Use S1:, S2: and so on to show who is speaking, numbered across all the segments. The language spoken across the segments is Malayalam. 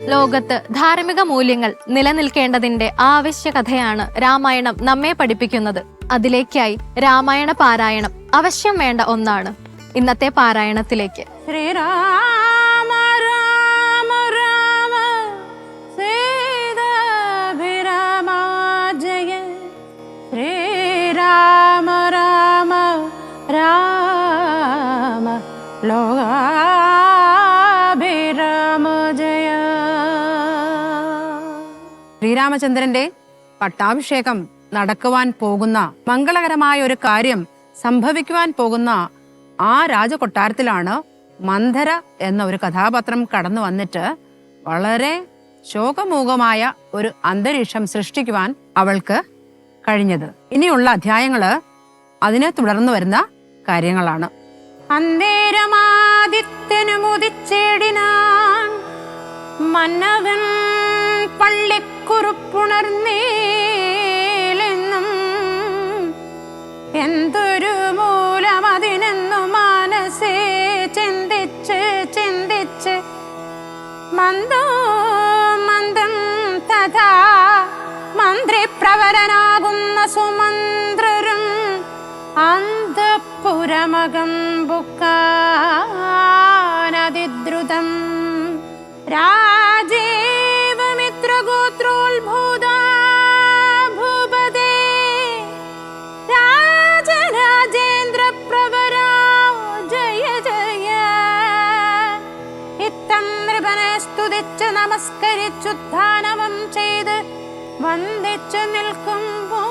S1: ലോകത്ത് ധാർമ്മിക മൂല്യങ്ങൾ നിലനിൽക്കേണ്ടതിന്റെ ആവശ്യകഥയാണ് രാമായണം നമ്മെ പഠിപ്പിക്കുന്നത്. അതിലേക്കായി രാമായണ പാരായണം അവശ്യം വേണ്ട ഒന്നാണ്. ഇന്നത്തെ പാരായണത്തിലേക്ക്.
S2: ശ്രീരാമ ശ്രീരാമചന്ദ്രന്റെ പട്ടാഭിഷേകം നടക്കുവാൻ പോകുന്ന മംഗളകരമായ ഒരു കാര്യം സംഭവിക്കുവാൻ പോകുന്ന ആ രാജകൊട്ടാരത്തിലാണ് മന്ധര എന്ന ഒരു കഥാപാത്രം കടന്നു വന്നിട്ട് വളരെ ശോകമൂകമായ ഒരു അന്തരീക്ഷം സൃഷ്ടിക്കുവാൻ അവൾക്ക് കഴിഞ്ഞത്. ഇനിയുള്ള അധ്യായങ്ങൾ അതിനെ തുടർന്ന് വരുന്ന കാര്യങ്ങളാണ്. അന്തേരമാദിത്യനു മുതിച്ചേടിനാൻ മന്നവൻ പള്ളിക്കുറുപ്പുണർന്നേലെന്നും എന്തൊരു മൂലം അതിനെന്നു മനസ്സേ ചിന്തിച്ച് ചിന്തിച്ച് മന്ദോ മന്ദം തഥാ മന്ത്രിപ്രവരനാകുന്ന സുമന്ത്രരും അന്തപുരമകം ബുക്കാനതിദ്രുതം രാജീവമിത്രഗോത്രോത്ഭൂതാ സ്തുതിച്ച് നമസ്കരിച്ചുദ്ധാനമം ചെയ്ത് വന്ദിച്ചു നിൽക്കുമ്പോൾ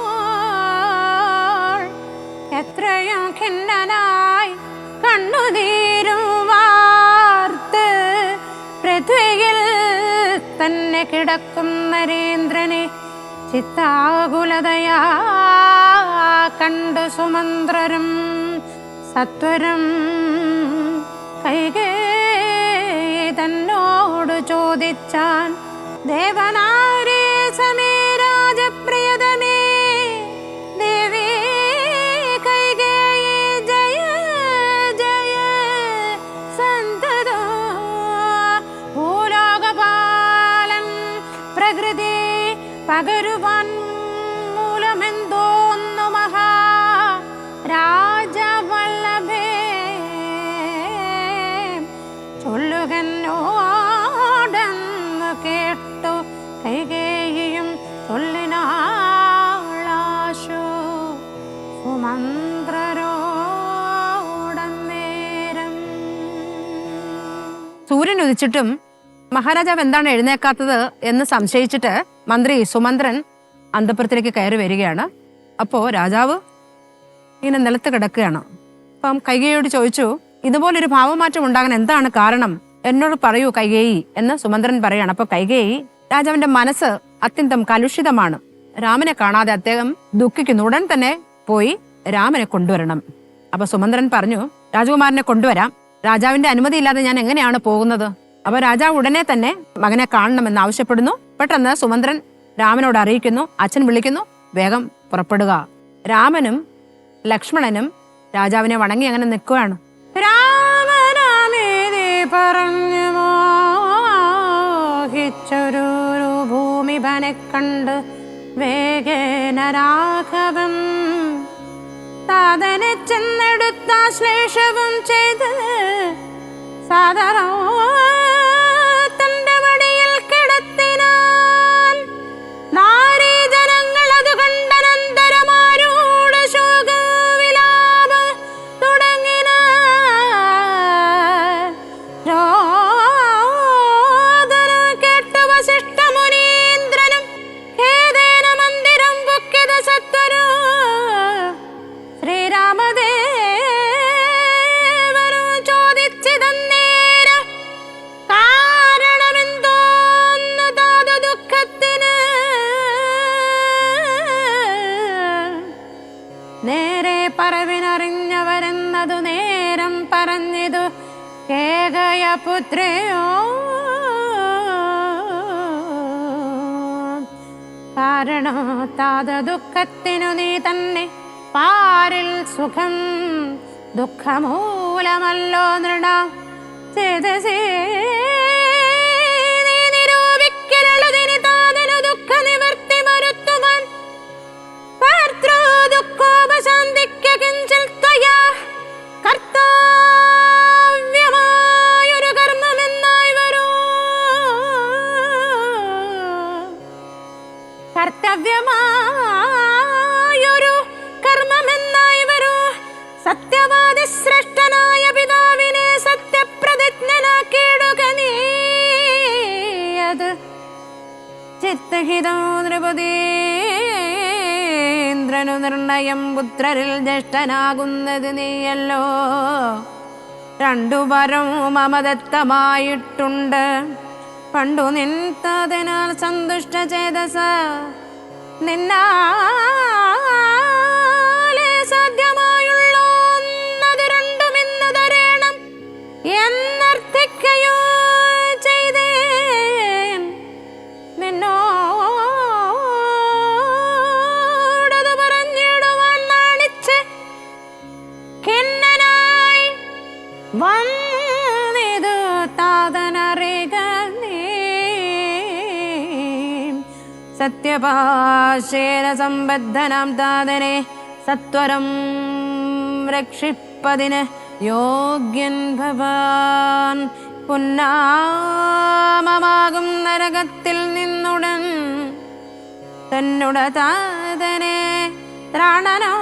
S2: എത്രയും ഖിന്നനായി കണ്ണുതീരുവാർത്ത് പൃഥ്വിയിൽ തന്നെ കിടക്കും നരേന്ദ്രനെ ചിത്താകുലതയാ കണ്ടു സുമന്ത്രരും സത്വരം കൈകേ ചോദിച്ചാൻ ദേവനാരേ സമേ സൂര്യൻ ഉദിച്ചിട്ടും മഹാരാജാവ് എന്താണ് എഴുന്നേക്കാത്തത് എന്ന് സംശയിച്ചിട്ട് മന്ത്രി സുമന്ത്രൻ അന്തപുരത്തിലേക്ക് കയറി വരികയാണ്. അപ്പോ രാജാവ് ഇങ്ങനെ നിലത്ത് കിടക്കുകയാണ്. അപ്പം കൈകേയോട് ചോദിച്ചു ഇതുപോലൊരു ഭാവമാറ്റം ഉണ്ടാകാൻ എന്താണ് കാരണം? എന്നോട് പറയൂ കൈകേയി എന്ന് സുമന്ത്രൻ പറയാണ്. അപ്പോൾ കൈകേയി രാജാവിന്റെ മനസ്സ് അത്യന്തം കലുഷിതമാണ്. രാമനെ കാണാതെ അദ്ദേഹം ദുഃഖിക്കുന്നു. ഉടൻ തന്നെ പോയി രാമനെ കൊണ്ടുവരണം. അപ്പൊ സുമന്ത്രൻ പറഞ്ഞു രാജകുമാരനെ കൊണ്ടുവരാം. രാജാവിന്റെ അനുമതി ഇല്ലാതെ ഞാൻ എങ്ങനെയാണ് പോകുന്നത്? അപ്പൊ രാജാവ് ഉടനെ തന്നെ മകനെ കാണണമെന്ന് ആവശ്യപ്പെടുന്നു. പെട്ടെന്ന് സുമന്ത്രൻ രാമനോട് അറിയിക്കുന്നു. അച്ഛൻ വിളിക്കുന്നു. വേഗം പുറപ്പെടുക. രാമനും ലക്ഷ്മണനും രാജാവിനെ വണങ്ങി അങ്ങനെ നിൽക്കുകയാണ്. രാമനാമേതി പറഞ്ഞു കണ്ട് വേഗേന രാഘവം സാധന ചെന്നെടുത്ത ശ്ലേഷവും ചെയ്ത് സാദരോ നേരെ പറവിനറിഞ്ഞവരെന്നതു നേരം പറഞ്ഞതു കേകയ പുത്രയോ? കാരണോ താത ദുഃഖത്തിനു നീ തന്നെ പാരിൽ സുഖം ദുഃഖമൂലമല്ലോ നൃണ. ചേതസേ
S3: കർത്തവ്യമായൊരു കർമ്മമെന്നായി വരൂ. സത്യവാദി ശ്രേഷ്ഠനായ പിതാവിനെ സത്യപ്രതിജ്ഞനാക്കിയിടുക നീ. അത് ചിത്തഹിതോ നൃപതീന്ദ്രനു നിർണയം പുത്രരിൽ ജ്യേഷ്ഠനാകുന്നത് നീയല്ലോ. രണ്ടു വരം മമദത്തമായിട്ടുണ്ട് പണ്ടു നിന്നതിനാൽ സന്തുഷ്ട ചേതസ. നിന്ന സാധ്യമായുള്ള രണ്ടും ഇന്ന് തരേണം എന്നർത്ഥിക്കയോ സത്യപാശേന സംബദ്ധനാം താതനെ സത്വരം രക്ഷിപ്പതിന് യോഗ്യൻ ഭവാൻ. പുന്നാമമാകും നരകത്തിൽ നിന്നുടൻ തന്നുട താതനെ ത്രാണനോ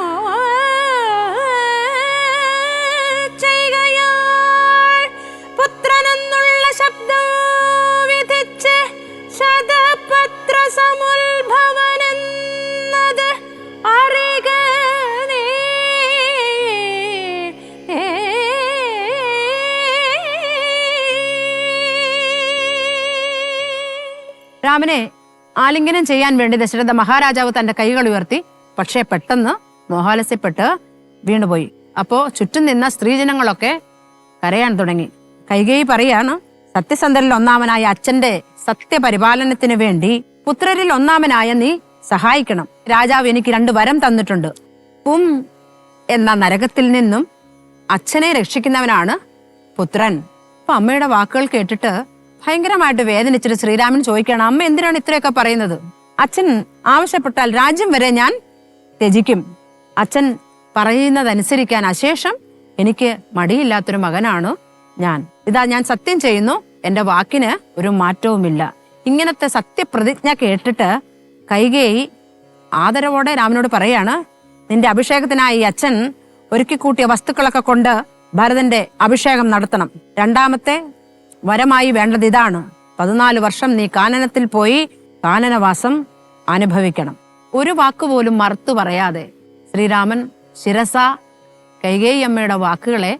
S3: രാമനെ ആലിംഗനം ചെയ്യാൻ വേണ്ടി ദശരഥ മഹാരാജാവ് തന്റെ കൈകൾ ഉയർത്തി പക്ഷേ പെട്ടെന്ന് മോഹാലസ്യപ്പെട്ട് വീണുപോയി. അപ്പോ ചുറ്റും നിന്ന സ്ത്രീജനങ്ങളൊക്കെ കരയാൻ തുടങ്ങി. കൈകൈ പറയാണ് സത്യസന്ധരിൽ ഒന്നാമനായ അച്ഛന്റെ സത്യപരിപാലനത്തിന് വേണ്ടി പുത്രരിൽ ഒന്നാമനായ നീ സഹായിക്കണം. രാജാവ് എനിക്ക് രണ്ട് വരം തന്നിട്ടുണ്ട്. ഉം എന്ന നരകത്തിൽ നിന്നും അച്ഛനെ രക്ഷിക്കുന്നവനാണ് പുത്രൻ. അപ്പൊ അമ്മയുടെ വാക്കുകൾ കേട്ടിട്ട് ഭയങ്കരമായിട്ട് വേദനിച്ചിട്ട് ശ്രീരാമൻ ചോദിക്കുകയാണ് അമ്മ എന്തിനാണ് ഇത്രയൊക്കെ പറയുന്നത്? അച്ഛൻ ആവശ്യപ്പെട്ടാൽ രാജ്യം വരെ ഞാൻ ത്യജിക്കും. അച്ഛൻ പറയുന്നതനുസരിക്കാൻ അശേഷം എനിക്ക് മടിയില്ലാത്തൊരു മകനാണ് ഞാൻ. ഇതാ ഞാൻ സത്യം ചെയ്യുന്നു എന്റെ വാക്കിന് ഒരു മാറ്റവുമില്ല. ഇങ്ങനത്തെ സത്യപ്രതിജ്ഞ കേട്ടിട്ട് കൈകേയി ആദരവോടെ രാമനോട് പറയാണ് നിന്റെ അഭിഷേകത്തിനായി അച്ഛൻ ഒരുക്കി കൂട്ടിയ വസ്തുക്കളൊക്കെ കൊണ്ട് ഭരതന്റെ അഭിഷേകം നടത്തണം. രണ്ടാമത്തെ വരമായി വേണ്ടത് ഇതാണ്. പതിനാല് വർഷം നീ കാനനത്തിൽ പോയി കാനനവാസം അനുഭവിക്കണം. ഒരു വാക്കുപോലും മറുത്തു പറയാതെ ശ്രീരാമൻ ശിരസ കൈകേയമ്മയുടെ വാക്കുകളെ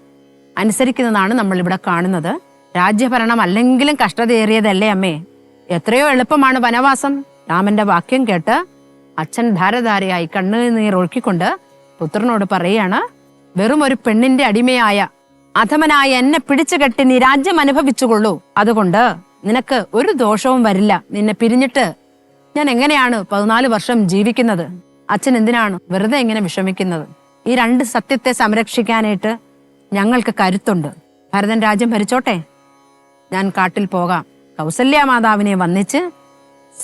S3: അനുസരിക്കുന്നതാണ് നമ്മൾ ഇവിടെ കാണുന്നത്. രാജ്യഭരണം അല്ലെങ്കിലും കഷ്ടതയേറിയതല്ലേ അമ്മേ? എത്രയോ എളുപ്പമാണ് വനവാസം. രാമന്റെ വാക്യം കേട്ട് അച്ഛൻ ധാരധാരയായി കണ്ണുനീർ ഒഴുക്കിക്കൊണ്ട് പുത്രനോട് പറയാണ് വെറും ഒരു പെണ്ണിന്റെ അടിമയായ അധമനായ എന്നെ പിടിച്ചുകെട്ടി നീ രാജ്യം അനുഭവിച്ചുകൊള്ളൂ. അതുകൊണ്ട് നിനക്ക് ഒരു ദോഷവും വരില്ല. നിന്നെ പിരിഞ്ഞിട്ട് ഞാൻ എങ്ങനെയാണ് പതിനാല് വർഷം ജീവിക്കുന്നത്? അച്ഛൻ എന്തിനാണ് വെറുതെ ഇങ്ങനെ വിഷമിക്കുന്നത്? ഈ രണ്ട് സത്യത്തെ സംരക്ഷിക്കാനായിട്ട് ഞങ്ങൾക്ക് കരുത്തുണ്ട്. ഭരതൻ രാജ്യം ഭരിച്ചോട്ടെ? ഞാൻ കാട്ടിൽ പോകാം. കൗസല്യ മാതാവിനെ വന്നിച്ച്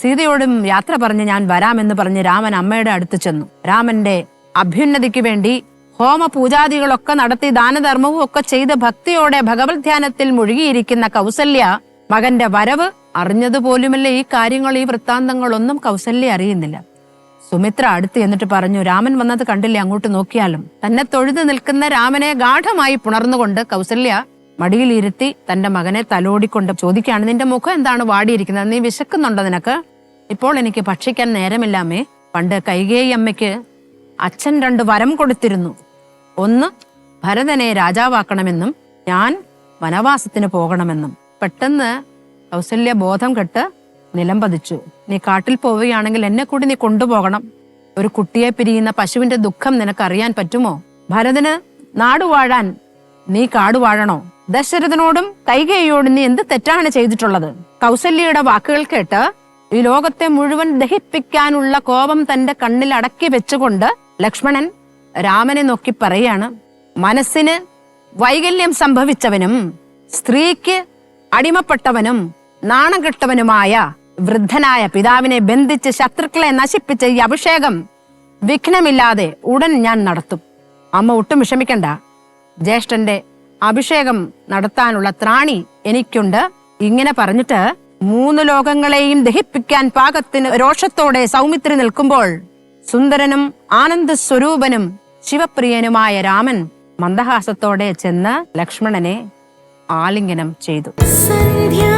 S3: സീതയോടും യാത്ര പറഞ്ഞ് ഞാൻ വരാമെന്ന് പറഞ്ഞ് രാമൻ അമ്മയുടെ അടുത്ത് ചെന്നു. രാമന്റെ അഭ്യുന്നതിക്ക് വേണ്ടി ഹോമ പൂജാദികളൊക്കെ നടത്തി ദാനധർമ്മവും ഒക്കെ ചെയ്ത് ഭക്തിയോടെ ഭഗവത് ധ്യാനത്തിൽ മുഴുകിയിരിക്കുന്ന കൗസല്യ മകന്റെ വരവ് അറിഞ്ഞതുപോലുമല്ല ഈ കാര്യങ്ങൾ ഈ വൃത്താന്തങ്ങളൊന്നും കൗസല്യ അറിയുന്നില്ല. സുമിത്ര അടുത്ത് എന്നിട്ട് പറഞ്ഞു രാമൻ വന്നത് കണ്ടില്ലേ? അങ്ങോട്ട് നോക്കിയാലും. തന്നെ തൊഴുതു നിൽക്കുന്ന രാമനെ ഗാഠമായി പുണർന്നുകൊണ്ട് കൗസല്യ മടിയിലിരുത്തി തന്റെ മകനെ തലോടിക്കൊണ്ട് ചോദിക്കുകയാണ് നിന്റെ മുഖം എന്താണ് വാടിയിരിക്കുന്നത്? നീ വിശക്കുന്നുണ്ടോ നിനക്ക്? ഇപ്പോൾ എനിക്ക് ഭക്ഷിക്കാൻ നേരമില്ലാമേ പണ്ട് കൈകേയി അമ്മയ്ക്ക് അച്ഛൻ രണ്ട് വരം കൊടുത്തിരുന്നു. ഒന്ന് ഭരതനെ രാജാവാക്കണമെന്നും ഞാൻ വനവാസത്തിന് പോകണമെന്നും. പെട്ടെന്ന് കൗസല്യ ബോധം കെട്ട് നിലംപതിച്ചു. നീ കാട്ടിൽ പോവുകയാണെങ്കിൽ എന്നെ കൂടി നീ കൊണ്ടുപോകണം. ഒരു കുട്ടിയെ പിരിയുന്ന പശുവിന്റെ ദുഃഖം നിനക്കറിയാൻ പറ്റുമോ? ഭരതന് നാടുവാഴാൻ നീ കാടുവാഴണോ ദശരഥനോടും കൈകേയോടും നീ എന്ത് തെറ്റാണ് ചെയ്തിട്ടുള്ളത്? കൗസല്യയുടെ വാക്കുകൾ കേട്ട് ഈ ലോകത്തെ മുഴുവൻ ദഹിപ്പിക്കാനുള്ള കോപം തന്റെ കണ്ണിൽ അടക്കി വെച്ചുകൊണ്ട് ലക്ഷ്മണൻ രാമനെ നോക്കി പറയാണ് മനസ്സിന് വൈകല്യം സംഭവിച്ചവനും സ്ത്രീക്ക് അടിമപ്പെട്ടവനും നാണം കെട്ടവനുമായ വൃദ്ധനായ പിതാവിനെ ബന്ധിച്ച് ശത്രുക്കളെ നശിപ്പിച്ച ഈ അഭിഷേകം വിഘ്നമില്ലാതെ ഉടൻ ഞാൻ നടത്തും. അമ്മ ഒട്ടും വിഷമിക്കണ്ട. ജ്യേഷ്ഠന്റെ അഭിഷേകം നടത്താനുള്ള ത്രാണി എനിക്കുണ്ട്. ഇങ്ങനെ പറഞ്ഞിട്ട് മൂന്ന് ലോകങ്ങളെയും ദഹിപ്പിക്കാൻ പാകത്തിന് രോഷത്തോടെ സൗമിത്രി നിൽക്കുമ്പോൾ സുന്ദരനും ആനന്ദ സ്വരൂപനും ശിവപ്രിയനുമായ രാമൻ മന്ദഹാസത്തോടെ ചെന്ന് ലക്ഷ്മണനെ ആലിംഗനം ചെയ്തു.
S4: സന്ധ്യാ